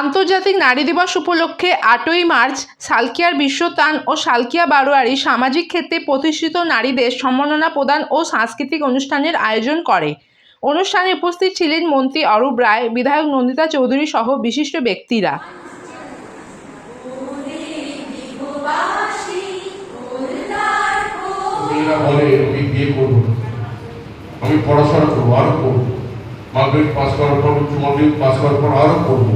আন্তর্জাতিক নারী দিবস উপলক্ষে আটই মার্চ সালকিয়ার বিশ্বতান ও সালকিয়া বারোয়ারি সামাজিক ক্ষেত্রে প্রতিষ্ঠিত নারীদের সম্মাননা প্রদান ও সাংস্কৃতিক অনুষ্ঠানের আয়োজন করে। অনুষ্ঠানে উপস্থিত ছিলেন মন্ত্রী অরূপ রায়, বিধায়ক নন্দিতা চৌধুরী সহ বিশিষ্ট ব্যক্তিরা। আমি পড়াশোনা করব, আরও করব মাধ্যমিক পাস করার পর উচ্চ মাধ্যমিক পাস করার পর আরও করব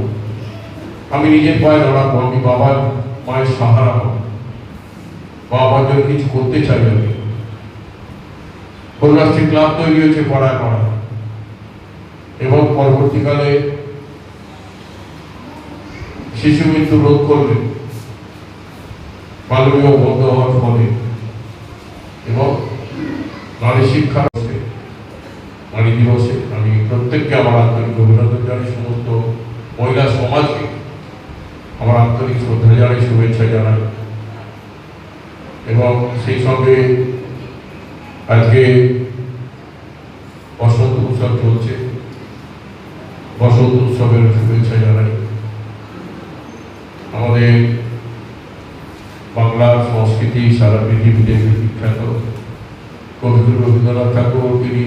আমি নিজের পায়ে দাঁড়াবো আমি বাবার মায়ের সাহারা হব বাবার জন্য কিছু করতে চাই আমি কন্যাশ্রী ক্লাব তৈরি হয়েছে পড়ায় পড়া এবং পরবর্তীকালে শিশু মৃত্যু রোধ করবে। বাল্যবিবাহ বন্ধ হওয়ার ফলে। এবং নারী শিক্ষা নারী দিবসে আমি প্রত্যেককে আমার আন্তরিক অভিনন্দন জানাই। সমস্ত মহিলা সমাজকে আমার আন্তরিক শ্রদ্ধা জানাই, শুভেচ্ছা জানাই। এবং সেই সঙ্গে আজকে বসন্ত উৎসব চলছে। বসন্ত উৎসবের শুভেচ্ছা জানাই। আমাদের বাংলা সংস্কৃতি সারা পৃথিবীতে বিখ্যাত। কবিগুরু রবীন্দ্রনাথ ঠাকুর, তিনি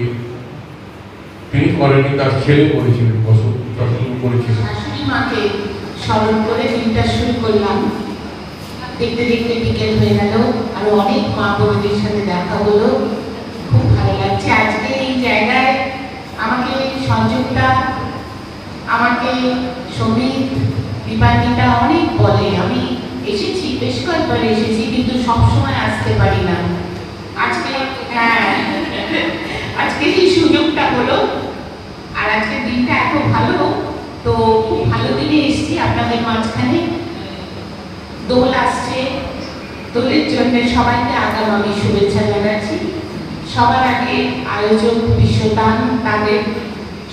তিনি করেনি তার ছেলে করেছিলেন, বসন্ত উৎসব করেছিলেন। স্মরণ করে দিনটা শুরু করলাম। দেখতে দেখতে বিকেল হয়ে গেল, আর অনেক মা বোনদের সাথে দেখা হলো। খুব ভালো লাগছে। আজকে এই জায়গায় আমাকে সংযুক্তা আমাকে সমিত দীপান্বিতা অনেক বলে। আমি এসেছি, বেশ কয়েকবার এসেছি, কিন্তু সবসময় আসতে পারি না। আজকে হ্যাঁ আজকে এই সুযোগটা হলো। আর আজকে দিনটা এত ভালো, তো খুব ভালো দিনে এসেছি। আপনাদের মাঝখানে, দোল আসছে। দোলের জন্য সবাইকে আগাম আমি শুভেচ্ছা জানাচ্ছি। সবার আগে আয়োজক বিশ্বদান, তাদের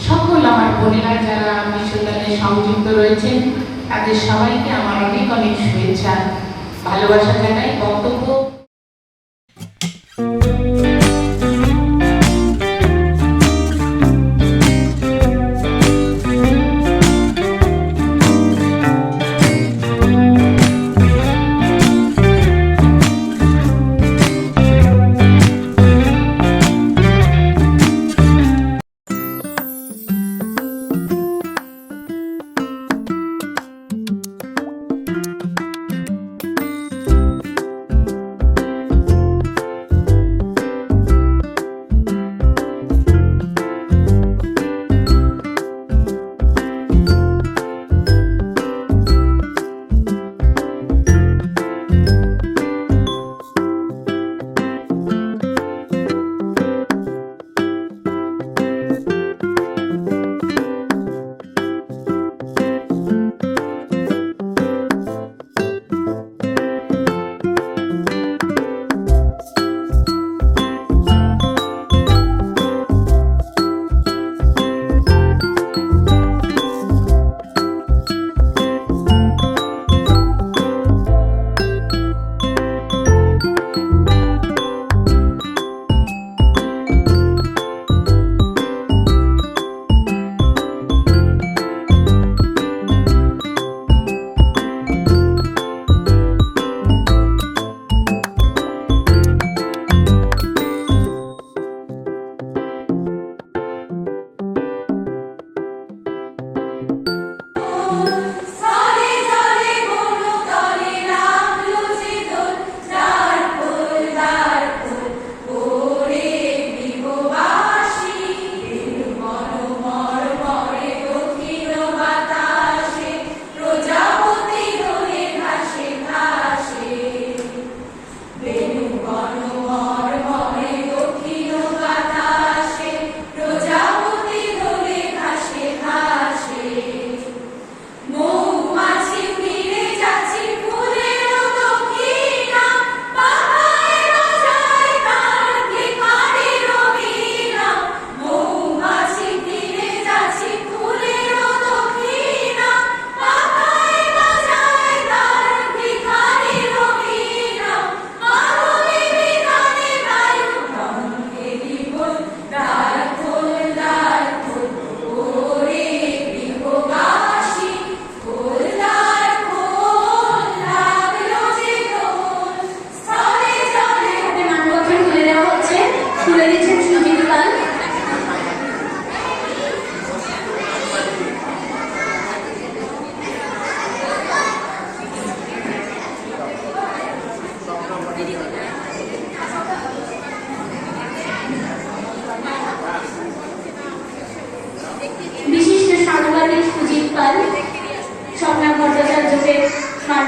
সকল আমার বোনেরা যারা বিশ্বদানে সংযুক্ত রয়েছেন, তাদের সবাইকে আমার অনেক অনেক শুভেচ্ছা, ভালোবাসা জানাই, বক্তব্য।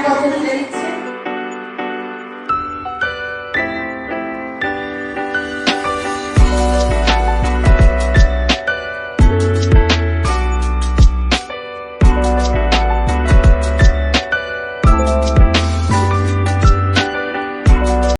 পাঁচ বছর ধরে